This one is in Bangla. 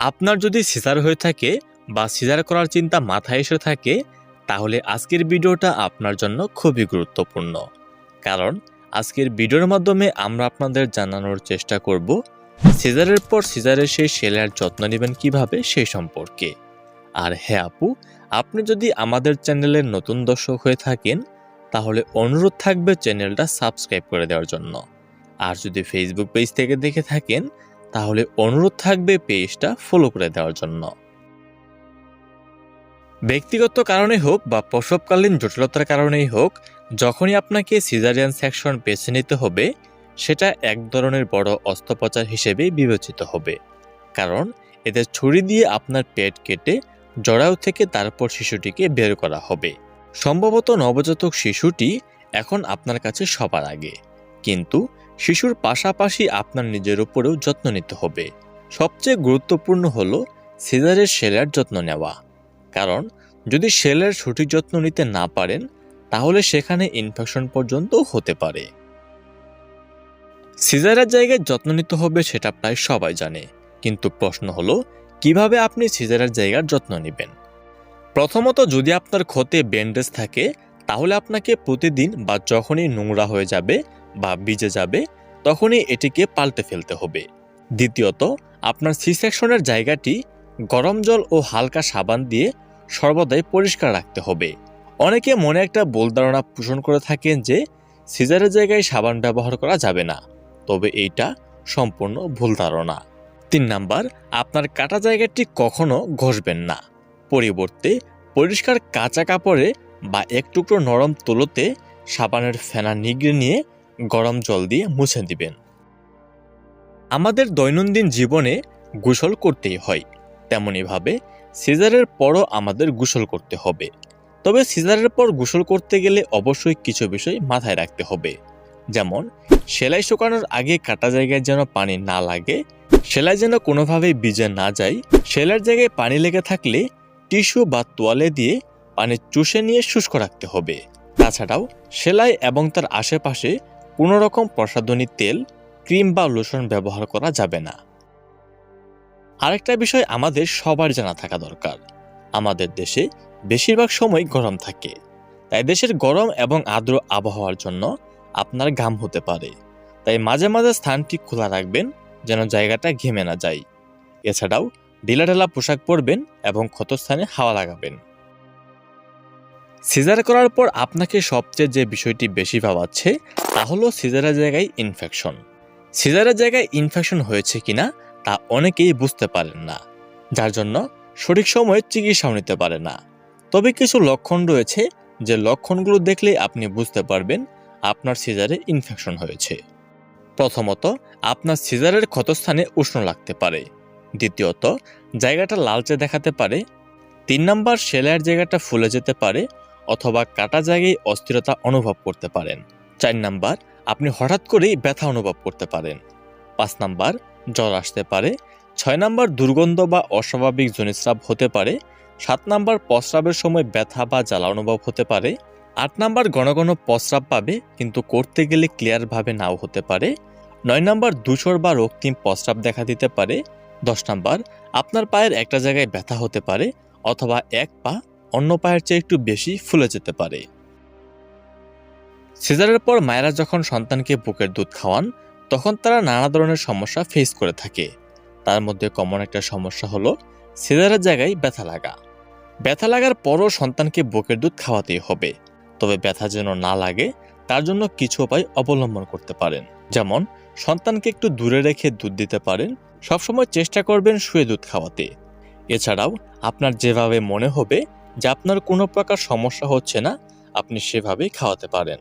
আপনার যদি সিজার হয়ে থাকে বা সিজার করার চিন্তা মাথায় এসে থাকে, তাহলে আজকের ভিডিওটা আপনার জন্য খুবই গুরুত্বপূর্ণ। কারণ আজকের ভিডিওর মাধ্যমে আমরা আপনাদের জানানোর চেষ্টা করব, সিজারের পর সিজারের সেই সেলার যত্ন নেবেন কীভাবে সেই সম্পর্কে। আর হ্যাঁ আপু, আপনি যদি আমাদের চ্যানেলের নতুন দর্শক হয়ে থাকেন, তাহলে অনুরোধ থাকবে চ্যানেলটা সাবস্ক্রাইব করে দেওয়ার জন্য। আর যদি ফেসবুক পেজ থেকে দেখে থাকেন তাহলে অনুরোধ থাকবে পেজটা ফলো করে দেওয়ার জন্য। ব্যক্তিগত কারণে হোক বা প্রসবকালীন জটিলতার কারণেই হোক, যখনই আপনাকে সিজারিয়ান সেকশন বেছে নিতে হবে, সেটা এক ধরনের বড় অস্ত্রোপচার হিসেবে বিবেচিত হবে। কারণ এতে ছুরি দিয়ে আপনার পেট কেটে জরায়ু থেকে তারপর শিশুটিকে বের করা হবে। সম্ভবত নবজাতক শিশুটি এখন আপনার কাছে সবার আগে। কিন্তু শিশুর পাশাপাশি আপনার নিজের উপরেও যত্ন নিতে হবে। সবচেয়ে গুরুত্বপূর্ণ হল সিজারের সেলার যত্ন নেওয়া। কারণ, যদি সেলের সঠিক যত্ন নিতে না পারেন, তাহলে সেখানে ইনফেকশন পর্যন্ত হতে পারে। সিজারের জায়গায় যত্ন নিতে হবে সেটা প্রায় সবাই জানে। কিন্তু প্রশ্ন হলো, কীভাবে আপনি সিজারের জায়গার যত্ন নেবেন? প্রথমত, যদি আপনার ক্ষতে ব্যান্ডেজ থাকে, তাহলে আপনাকে প্রতিদিন বা যখনই নোংরা হয়ে যাবে বা ভিজে যাবে, তখনই এটিকে পাল্টে ফেলতে হবে। দ্বিতীয়ত, আপনার সি সেকশনের জায়গাটি গরম জল ও হালকা সাবান দিয়ে সর্বদাই পরিষ্কার রাখতে হবে। অনেকে মনে একটা ভুল ধারণা পোষণ করে থাকেন যে, সিজারের জায়গায় সাবান ব্যবহার করা যাবে না। তবে এইটা সম্পূর্ণ ভুল ধারণা। তিন নাম্বার, আপনার কাটা জায়গাটি কখনো ঘষবেন না। পরিবর্তে, পরিষ্কার কাঁচা কাপড়ে বা এক টুকরো নরম তুলোতে সাবানের ফেনা নিগড়ে নিয়ে গরম জল দিয়ে মুছে দিবেন। আমাদের দৈনন্দিন জীবনে গোসল করতেই হয়। তেমনইভাবে সিজারের পরও আমাদের গোসল করতে হবে। তবে সিজারের পর গোসল করতে গেলে অবশ্যই কিছু বিষয় মাথায় রাখতে হবে। যেমন, সেলাই শুকানোর আগে কাটা জায়গায় যেন পানি না লাগে, সেলাই যেন কোনোভাবেই ভিজে না যায়, সেলাইয়ের জায়গায় পানি লেগে থাকলে টিস্যু বা তোয়ালে দিয়ে পানি চুষে নিয়ে শুষ্ক রাখতে হবে। তাছাড়াও, সেলাই এবং তার আশেপাশে কোনো রকম প্রসাধনী তেল, ক্রিম বা লোশন ব্যবহার করা যাবে না। আরেকটা বিষয় আমাদের সবার জানা থাকা দরকার। আমাদের দেশে বেশিরভাগ সময় গরম থাকে। তাই দেশের গরম এবং আর্দ্র আবহাওয়ার জন্য আপনার ঘাম হতে পারে। তাই মাঝে মাঝে স্থানটি খোলা রাখবেন যেন জায়গাটা ঘেমে না যায়। এছাড়াও ঢিলাঢালা পোশাক পরবেন এবং ক্ষতস্থানে হাওয়া লাগাবেন। সিজার করার পর আপনাকে সবচেয়ে যে বিষয়টি বেশি ভাবাচ্ছে, তা হলো সিজারের জায়গায় ইনফেকশন সিজারের জায়গায় ইনফেকশন হয়েছে কিনা, তা অনেকেই বুঝতে পারেন না। যার জন্য সঠিক সময়ে চিকিৎসাও নিতে পারে না। তবে কিছু লক্ষণ রয়েছে, যে লক্ষণগুলো দেখলে আপনি বুঝতে পারবেন আপনার সিজারে ইনফেকশন হয়েছে। প্রথমত, আপনার সিজারের ক্ষতস্থানে উষ্ণ লাগতে পারে। দ্বিতীয়ত, জায়গাটা লালচে দেখাতে পারে। তিন নম্বর, সেলাইয়ের জায়গাটা ফুলে যেতে পারে। অথবা কাটা জায়গায় অস্থিরতা অনুভব করতে পারেন। চার নাম্বার, আপনি হঠাৎ করেই ব্যথা অনুভব করতে পারেন। পাঁচ নাম্বার, জ্বর আসতে পারে। ছয় নাম্বার, দুর্গন্ধ বা অস্বাভাবিক জনিস্রাব হতে পারে। সাত নাম্বার, প্রস্রাবের সময় ব্যথা বা জ্বালা অনুভব হতে পারে। আট নাম্বার, ঘন ঘন প্রস্রাব পাবে, কিন্তু করতে গেলে ক্লিয়ারভাবে নাও হতে পারে। নয় নাম্বার, ধূসর বা রক্তিম প্রস্রাব দেখা দিতে পারে। দশ নাম্বার, আপনার পায়ের একটা জায়গায় ব্যথা হতে পারে, অথবা এক পা অন্য পায়ের চেয়ে একটু বেশি ফুলে যেতে পারে। সিজারের পর মায়েরা যখন সন্তানকে বুকের দুধ খাওয়ান, তখন তারা নানা ধরনের সমস্যা ফেস করে থাকে। তার মধ্যে কমন একটা সমস্যা হলো সিজারের জায়গায় ব্যথা লাগা। ব্যথা লাগার পরও সন্তানকে বুকের দুধ খাওয়াতেই হবে। তবে ব্যথা যেন না লাগে, তার জন্য কিছু উপায় অবলম্বন করতে পারেন। যেমন, সন্তানকে একটু দূরে রেখে দুধ দিতে পারেন, সবসময় চেষ্টা করবেন শুয়ে দুধ খাওয়াতে। এছাড়াও, আপনার যেভাবে মনে হবে যে আপনার কোনো প্রকার সমস্যা হচ্ছে না আপনি সেভাবেই খাওয়াতে পারেন।